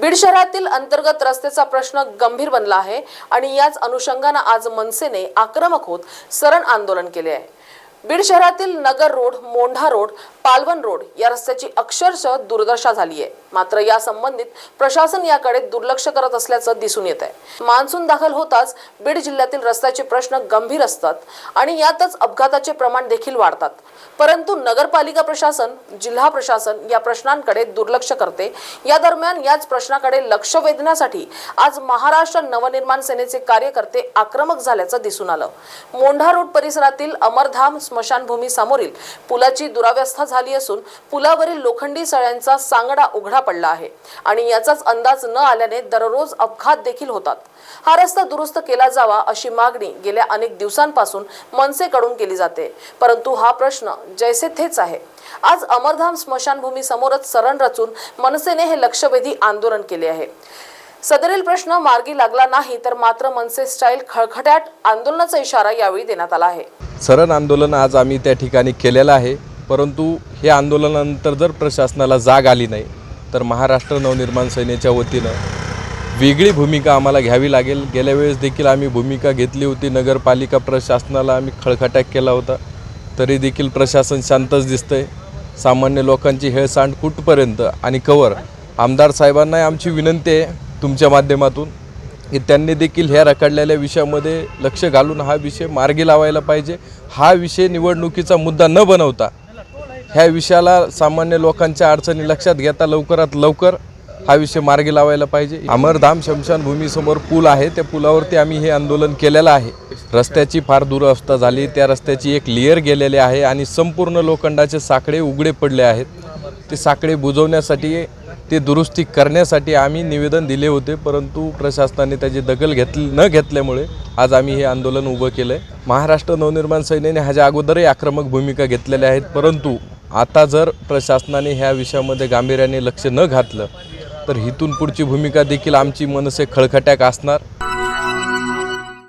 बीड शहरातील अंतर्गत रस्त्याचा प्रश्न गंभीर बनला आहे आणि याच अनुषंगानं आज मनसेने आक्रमक होत सरण आंदोलन केले आहे. बीड शहरातील Nagar road Mondha road Palvan road या रस्त्याची अक्षरशः दुर्दशा झाली आहे. मात्र या संबंधित प्रशासन याकडे दुर्लक्ष करत असल्याचं दिसून येत आहे. मान्सून दाखल होताच बीड जिल्ह्यातील रस्त्याचे प्रश्न गंभीर असतात आणि यातच अपघाताचे प्रमाण देखील वाढतात. परंतु नगरपालिका प्रशासन जिल्हा प्रशासन या प्रश्नांकडे दुर्लक्ष करते. या दरम्यान याच प्रश्नाकडे लक्ष वेधण्यासाठी आज महाराष्ट्र नवनिर्माण सेनेचे कार्यकर्ते आक्रमक झाल्याचं दिसून आलं. मोंढा रोड परिसरातील अमरधाम स्मशानभूमी समोरील पुलाची दुरावस्था झाली असून पुलावरील लोखंडी सळ्यांचा सांगडा उघडा पडला आहे. आणि याचाच अंदाज न आल्याने दररोज अपघात देखील होतात. हा रस्ता दुरुस्त केला जावा अशी मागणी गेल्या अनेक दिवसांपासून मनसेकडून केली जाते. परंतु हा प्रश्न जैसे थेच आहे. आज अमरधाम स्मशानभूमी समोरच सरण रचून मनसेने हे लक्षवेधी आंदोलन केले आहे. सदरील प्रश्न मार्गी लागला नाही तर मात्र मनसे स्टाईल खळखट्याट आंदोलनाचा इशारा यावेळी देण्यात आला आहे. सरण आंदोलन आज आम्ही त्या ठिकाणी केलेलं आहे. परंतु हे आंदोलनानंतर जर प्रशासनाला जाग आली नाही तर महाराष्ट्र नवनिर्माण सेनेच्या वतीनं वेगळी भूमिका आम्हाला घ्यावी लागेल. गेल्या वेळेस देखील आम्ही भूमिका घेतली होती. नगरपालिका प्रशासनाला आम्ही खळखटाक केला होता. तरी देखील प्रशासन शांतच दिसतंय. सामान्य लोकांची हेळसांड कुठपर्यंत? आणि कवर? आमदार साहेबांनाही आमची विनंती आहे तुमच्या माध्यमातून की त्यांनी देखील ह्या रखडलेल्या विषयामध्ये लक्ष घालून हा विषय मार्गी लावायला पाहिजे. हा विषय निवडणुकीचा मुद्दा न बनवता ह्या विषयाला सामान्य लोकांच्या अडचणी लक्षात घेता लवकरात लवकर हा विषय मार्गी लावायला पाहिजे. अमरधाम शमशानभूमीसमोर पूल आहे. त्या पुलावरती आम्ही हे आंदोलन केलेलं आहे. रस्त्याची फार दुरवस्था झाली. त्या रस्त्याची एक लेअर गेलेली आहे आणि संपूर्ण लोखंडाचे साकडे उघडे पडले आहेत. ते साकडे बुजवण्यासाठी ते दुरुस्ती करण्यासाठी आम्ही निवेदन दिले होते. परंतु प्रशासनाने त्याची दखल घेतली न घेतल्यामुळे आज आम्ही हे आंदोलन उभं केलं आहे महाराष्ट्र नवनिर्माण सेनेने ह्याच्या अगोदरही आक्रमक भूमिका घेतलेल्या आहेत. परंतु आता जर प्रशासनाने ह्या विषयामध्ये गांभीर्याने लक्ष न घातलं तर इथून पुढची भूमिका देखील आमची मनसे खळखट्याक असणार.